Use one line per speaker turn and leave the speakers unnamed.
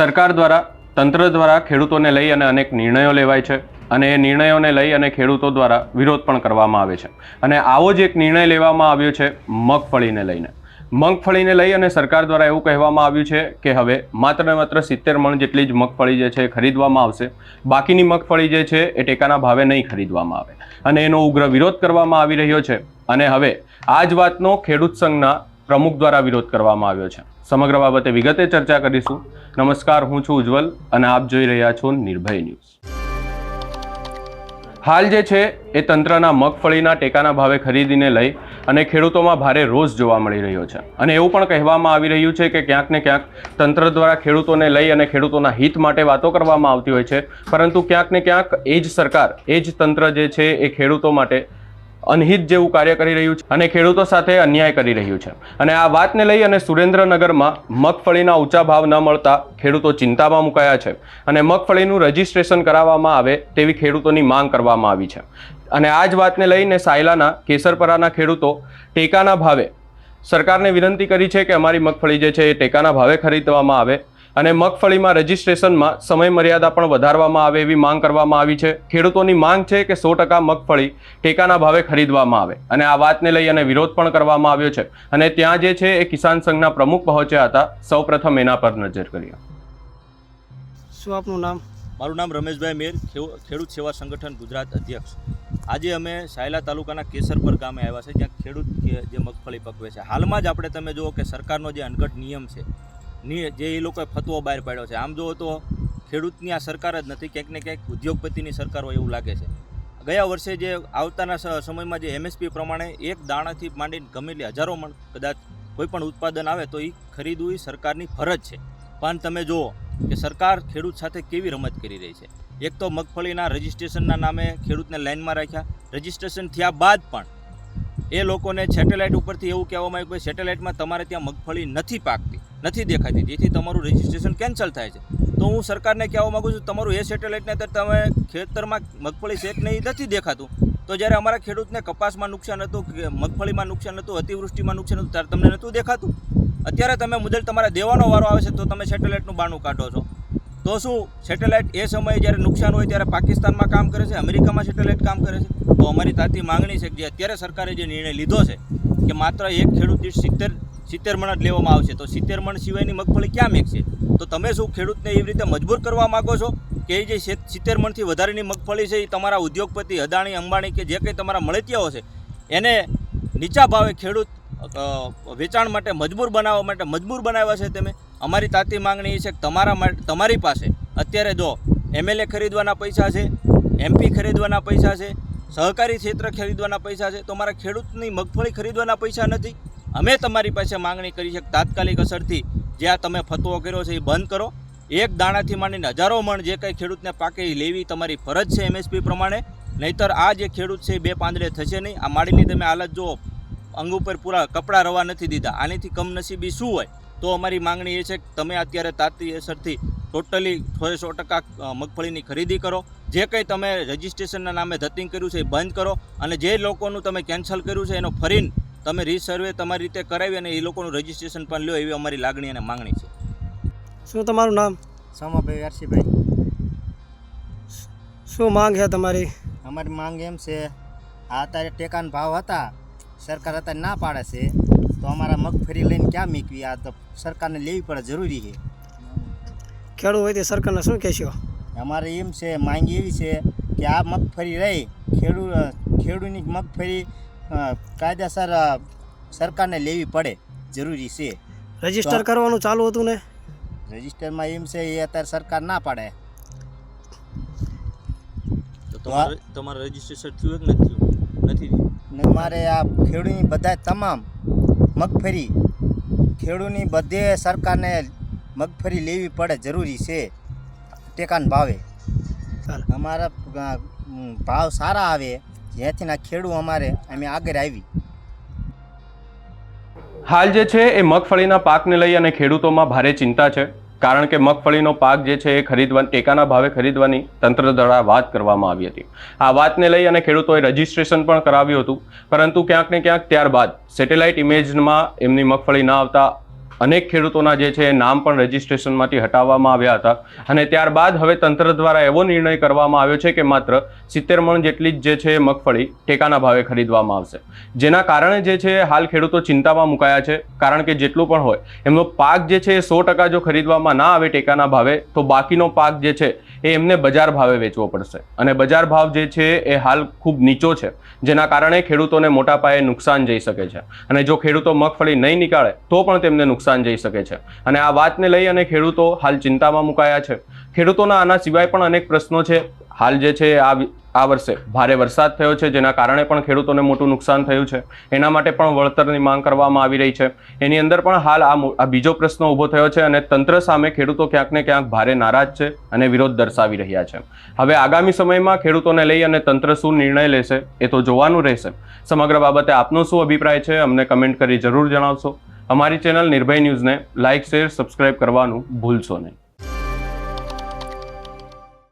સરકાર દ્વારા, તંત્ર દ્વારા ખેડૂતોને લઈ અને અનેક નિર્ણયો લેવાય છે અને એ નિર્ણયોને લઈ અને ખેડૂતો દ્વારા વિરોધ પણ કરવામાં આવે છે. અને આવો જ એક નિર્ણય લેવામાં આવ્યો છે મગફળીને લઈને. મગફળીને લઈ અને સરકાર દ્વારા એવું કહેવામાં આવ્યું છે કે હવે માત્ર ને માત્ર સિત્તેર મણ જેટલી જ મગફળી જે છે ખરીદવામાં આવશે. બાકીની મગફળી જે છે એ ટેકાના ભાવે નહીં ખરીદવામાં આવે. અને એનો ઉગ્ર વિરોધ કરવામાં આવી રહ્યો છે. અને હવે આ જ વાતનો ખેડૂત સંઘના પ્રમુખ દ્વારા વિરોધ કરવામાં આવ્યો છે. સમગ્ર બાબતે વિગતે ચર્ચા કરીશું. નમસ્કાર, હું છું ઉજ્જવલ અને આપ જોઈ રહ્યા છો નિર્ભય ન્યૂઝ. હાલ જે છે એ તંત્રના મગફળીના ટેકાના ભાવે ખરીદીને લઈ અને ખેડૂતોમાં ભારે રોષ જોવા મળી રહ્યો છે. અને એવું પણ કહેવામાં આવી રહ્યું છે કે ક્યાંક ને ક્યાંક તંત્ર દ્વારા ખેડૂતોને લઈ અને ખેડૂતોના હિત માટે વાતો કરવામાં આવતી હોય છે. પરંતુ ક્યાંક ને ક્યાંક એ જ સરકાર, એ જ તંત્ર જે છે એ ખેડૂતો માટે અનહિત જેવું કાર્ય કરી રહ્યું છે અને ખેડૂતો સાથે અન્યાય કરી રહ્યું છે. અને આ વાતને લઈ અને સુરેન્દ્રનગરમાં મગફળીના ઊંચા ભાવ ન મળતા ખેડૂતો ચિંતામાં મુકાયા છે અને મગફળીનું રજીસ્ટ્રેશન કરાવવામાં આવે તેવી ખેડૂતોની માંગ કરવામાં આવી છે. અને આ જ વાતને લઈને સાયલાના, કેસરપરાના ખેડૂતો ટેકાના ભાવે સરકારને વિનંતી કરી છે કે અમારી મગફળી જે છે એ ટેકાના ભાવે ખરીદવામાં આવે અને મગફળીમાં રજીસ્ટ્રેશનમાં સમય મર્યાદા પણ વધારવામાં આવે એવી માંગ કરવામાં આવી છે. ખેડૂતોની માંગ છે કે સો ટકા મગફળી ટેકાના ભાવે ખરીદવામાં આવે. અને આ વાતને લઈ અને વિરોધ પણ કરવામાં આવ્યો છે. અને ત્યાં જે છે એ કિસાન સંઘના પ્રમુખ પહોંચ્યા હતા. સૌપ્રથમ એના પર નજર કરીએ.
શું આપનું નામ?
મારું નામ રમેશભાઈ મેર ખેડૂ- ખેડૂત સેવા સંગઠન ગુજરાત અધ્યક્ષ. આજે અમે સાયલા તાલુકાના કેસરપર ગામે આવ્યા છે જ્યાં ખેડૂત જે મગફળી પકવે છે. હાલમાં જ આપણે તમે જુઓ કે સરકારનો જે અનગઢ નિયમ છે નિ- જે એ લોકોએ ફતવો બહાર પાડ્યો છે. આમ જુઓ તો ખેડૂતની આ સરકાર જ નથી. ક્યાંક ને ક્યાંક ઉદ્યોગપતિની સરકાર હોય એવું લાગે છે. ગયા વર્ષે જે આવતાના સમયમાં જે એમએસપી પ્રમાણે એક દાણાથી માંડીને ગમેલી હજારો મણ કદાચ કોઈ પણ ઉત્પાદન આવે તો એ ખરીદવું એ સરકારની ફરજ છે. પણ તમે જુઓ કે સરકાર ખેડૂત સાથે કેવી રમત કરી રહી છે. એક તો મગફળીના રજિસ્ટ્રેશનના નામે ખેડૂતને લાઇનમાં રાખ્યા. રજિસ્ટ્રેશન થયા બાદ પણ એ લોકોને સેટેલાઇટ ઉપરથી એવું કહેવામાં આવ્યું કે સેટેલાઇટમાં તમારે ત્યાં મગફળી નથી પાકતી, નથી દેખાતી, જેથી તમારું રજિસ્ટ્રેશન કેન્સલ થાય છે. તો હું સરકારને કહેવા માગું છું, તમારું એ સેટેલાઇટને તો તમે ખેતરમાં મગફળી શેક નહીં નથી દેખાતું. તો જ્યારે અમારા ખેડૂતને કપાસમાં નુકસાન હતું મગફળીમાં નુકસાન હતું, અતિવૃષ્ટિમાં નુકસાન હતું, ત્યારે તમને નહોતું દેખાતું? અત્યારે તમે મુદલ તમારે દેવાનો વારો આવે છે, તો તમે સેટેલાઇટનું બાણું કાઢો છો. તો શું સેટેલાઇટ એ સમયે જ્યારે નુકસાન હોય ત્યારે પાકિસ્તાનમાં કામ કરે છે, અમેરિકામાં સેટેલાઇટ કામ કરે છે. તો અમારી તાતી માંગણી છે કે જે અત્યારે સરકારે જે નિર્ણય લીધો છે કે માત્ર એક ખેડૂત દીઠ સિત્તેર સિત્તેર મણ જ લેવામાં આવશે, તો સિત્તેર મણ સિવાયની મગફળી ક્યાં મેકશે? તો તમે શું ખેડૂતને એવી રીતે મજબૂર કરવા માગો છો કે એ જે સિત- સિત્તેર મણથી વધારેની મગફળી છે એ તમારા ઉદ્યોગપતિ અદાણી, અંબાણી કે જે કંઈ તમારા મળતિયાઓ છે, એને નીચા ભાવે ખેડૂત વેચાણ માટે મજબૂર બનાવવા માટે મજબૂર બનાવ્યા છે તમે? અમારી તાતી માંગણી એ છે કે તમારા માટે તમારી પાસે અત્યારે જો એમએલએ ખરીદવાના પૈસા છે એમપી ખરીદવાના પૈસા છે, સહકારી ક્ષેત્ર ખરીદવાના પૈસા છે, તો મારા ખેડૂતની મગફળી ખરીદવાના પૈસા નથી. અમે તમારી પાસે માંગણી કરી છે તાત્કાલિક અસરથી જે આ તમે ફતવો કર્યો છે એ બંધ કરો. એક દાણાથી માંડીને હજારો મણ જે કંઈ ખેડૂતને પાકે એ લેવી તમારી ફરજ છે એમએસપી પ્રમાણે. નહીતર આ જે ખેડૂત છે એ બે પાંદડે થશે નહીં. આ માડીની તમે હાલત જુઓ. અંગ ઉપર પૂરા કપડાં રવા નથી દીધા. આનીથી કમનસીબી શું હોય? તો અમારી માંગણી એ છે કે તમે અત્યારે તાતી અસરથી ટોટલી સો સો ટકા મગફળીની ખરીદી કરો. જે કંઈ તમે રજિસ્ટ્રેશનના નામે ધતિંગ કર્યું છે એ બંધ કરો અને જે લોકોનું તમે કેન્સલ કર્યું છે એનો ફરીને તમે રીસર્વે તમારી રીતે કરાવી અને એ લોકોનું રજિસ્ટ્રેશન પણ લ્યો એવી અમારી લાગણી અને માંગણી છે.
શું તમારું નામ?
સોમાભાઈ અરસીભાઈ
શું માંગ છે તમારી?
અમારી માંગ એમ છે આ અત્યારે ટેકાના ભાવ હતા સરકાર અત્યારે ના પાડે છે. તો અમારા મગફળી લઈને ક્યાં મીકવી? આ તો સરકારને લેવી પડે જરૂરી છે.
ખેડૂત હોય તે સરકારને શું કહેશો?
અમારે એમ છે માંગ એવી છે કે આ મગફળી રહી ખેડૂત ખેડૂતની મગફળી કાયદેસર સરકારને લેવી પડે જરૂરી છે.
રજિસ્ટર કરવાનું ચાલુ હતું ને?
રજિસ્ટરમાં એમ છે એ અત્યારે સરકાર ના પાડે.
તો તમારે તમારે રજિસ્ટ્રેશન થયું કે નથી થયું? નથી
ને મારે આ ખેડૂતની બધા તમામ મગફળી. ખેડૂતની બધે સરકારને મગફળી લેવી પડે જરૂરી છે. ટેકાન ભાવે.
ચાલો.
અમારા ભાવ સારા આવે જેથી ના ખેડૂત અમારે અમે આગળ આવી.
હાલ જે છે એ મગફળીના પાકને લઈ અને ખેડૂતોમાં ભારે ચિંતા છે. કારણ કે મગફળીનો પાક જે છે એ ખરીદવા, ટેકાના ભાવે ખરીદવાની તંત્ર દ્વારા વાત કરવામાં આવી હતી. આ વાતને લઈ અને ખેડૂતોએ રજીસ્ટ્રેશન પણ કરાવ્યું હતું. પરંતુ ક્યાંક ને ક્યાંક ત્યારબાદ સેટેલાઇટ ઇમેજમાં એમની મગફળી ના આવતા અનેક ખેડૂતોના જે છે નામ પણ રજિસ્ટ્રેશનમાંથી હટાવવામાં આવ્યા હતા. અને ત્યારબાદ હવે તંત્ર દ્વારા એવો નિર્ણય કરવામાં આવ્યો છે કે માત્ર સિત્તેર મણ જેટલી જ જે છે મગફળી ટેકાના ભાવે ખરીદવામાં આવશે. જેના કારણે જે છે હાલ ખેડૂતો ચિંતામાં મુકાયા છે. કારણ કે જેટલું પણ હોય, એમનો પાક જે છે એ સો ટકા જો ખરીદવામાં ના આવે ટેકાના ભાવે, તો બાકીનો પાક જે છે એ એમને બજાર ભાવે વેચવો પડશે. અને બજાર ભાવ જે છે એ હાલ ખૂબ નીચો છે, જેના કારણે ખેડૂતોને મોટા પાયે નુકસાન જઈ શકે છે. અને જો ખેડૂતો મગફળી નહીં નીકાળે, તો પણ તેમને નુકસાન જઈ શકે છે. અને આ વાતને લઈ અને ખેડૂતો હાલ ચિંતામાં મુકાયા છે. ખેડૂતોના આના સિવાય પણ અનેક પ્રશ્નો છે. હાલ જે છે, આ આ વર્ષે ભારે વરસાદ થયો છે, જેના કારણે પણ ખેડૂતોને મોટું નુકસાન થયું છે. એના માટે પણ વળતરની માંગ કરવામાં આવી રહી છે. એની અંદર પણ હાલ આ બીજો પ્રશ્ન ઊભો થયો છે અને તંત્ર સામે ખેડૂતો ક્યાંક ને ક્યાંક ભારે નારાજ છે અને વિરોધ દર્શાવી રહ્યા છે. હવે આગામી સમયમાં ખેડૂતોને લઈ અને તંત્ર શું નિર્ણય લેશે એ તો જોવાનું રહેશે. સમગ્ર બાબતે આપનો શું અભિપ્રાય છે અમને કમેન્ટ કરી જરૂર જણાવશો. અમારી ચેનલ નિર્ભય ન્યૂઝને લાઇક શેર, સબસ્ક્રાઇબ કરવાનું ભૂલશો નહીં.